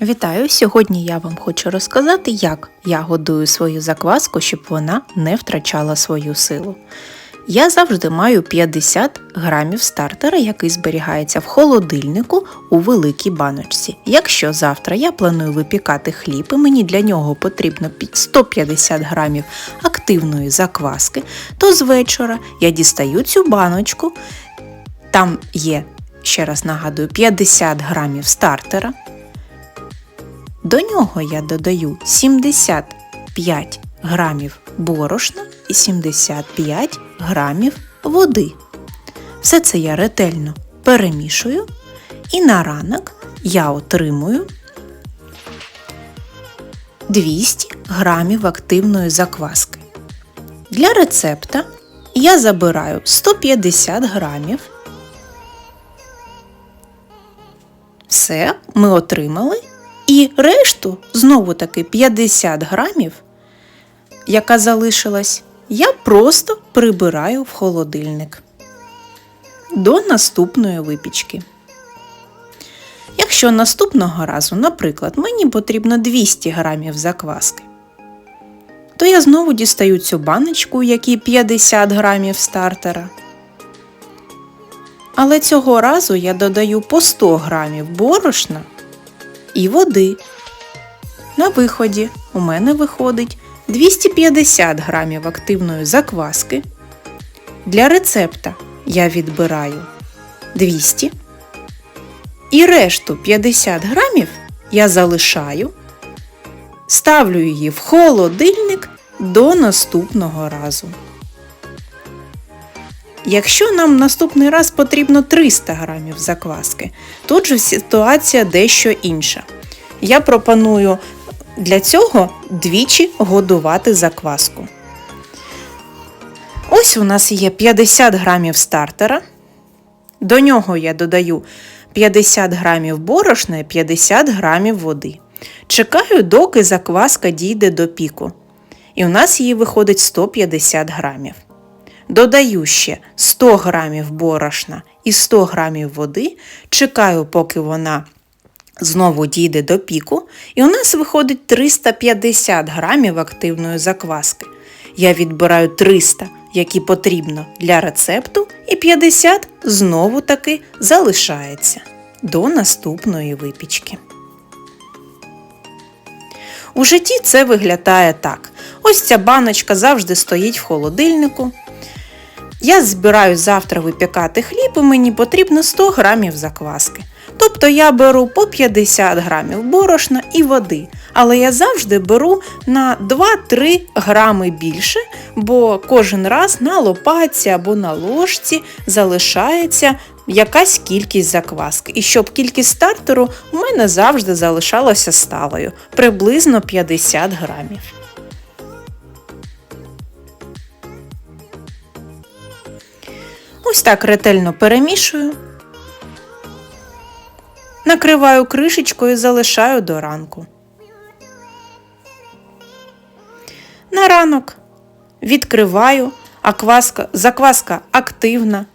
Вітаю! Сьогодні я вам хочу розказати, як я годую свою закваску, щоб вона не втрачала свою силу. Я завжди маю 50 грамів стартера, який зберігається в холодильнику у великій баночці. Якщо завтра я планую випікати хліб і мені для нього потрібно 150 грамів активної закваски, то з вечора я дістаю цю баночку, там є, ще раз нагадую, 50 грамів стартера. До нього я додаю 75 грамів борошна і 75 грамів води. Все це я ретельно перемішую і на ранок я отримую 200 грамів активної закваски. Для рецепта я забираю 150 грамів. Все, ми отримали. І решту, знову таки 50 грамів, яка залишилась, я просто прибираю в холодильник до наступної випічки. Якщо наступного разу, наприклад, мені потрібно 200 грамів закваски, то я знову дістаю цю баночку, якій 50 грамів стартера. Але цього разу я додаю по 100 грамів борошна і води. На виході у мене виходить 250 грамів активної закваски. Для рецепта я відбираю 200 і решту 50 грамів я залишаю, ставлю її в холодильник до наступного разу. Якщо нам наступний раз потрібно 300 грамів закваски, тут же ситуація дещо інша. Я пропоную для цього двічі годувати закваску. Ось у нас є 50 грамів стартера. До нього я додаю 50 грамів борошна і 50 грамів води. Чекаю, доки закваска дійде до піку. І у нас її виходить 150 грамів. Додаю ще 100 грамів борошна і 100 грамів води, чекаю, поки вона знову дійде до піку, і у нас виходить 350 грамів активної закваски. Я відбираю 300, які потрібно для рецепту, і 50 знову таки залишається до наступної випічки. У житті це виглядає так. Ось ця баночка завжди стоїть в холодильнику. Я збираю завтра випікати хліб і мені потрібно 100 грамів закваски. Тобто я беру по 50 грамів борошна і води. Але я завжди беру на 2-3 грами більше, бо кожен раз на лопатці або на ложці залишається якась кількість закваски. І щоб кількість стартеру у мене завжди залишалася сталою приблизно 50 грамів. Ось так ретельно перемішую, накриваю кришечкою і залишаю до ранку. На ранок відкриваю, акваска, закваска активна,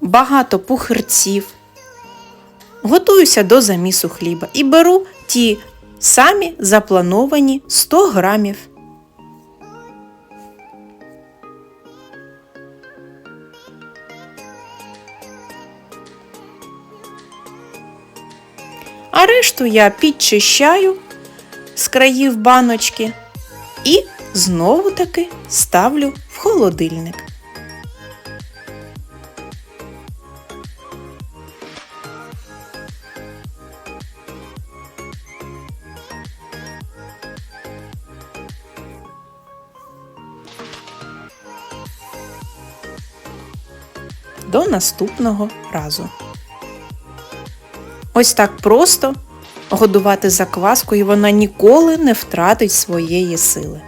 багато пухирців. Готуюся до замісу хліба і беру ті самі заплановані 100 грамів. А решту я підчищаю з країв баночки і знову таки ставлю в холодильник. До наступного разу. Ось так просто годувати закваску і вона ніколи не втратить своєї сили.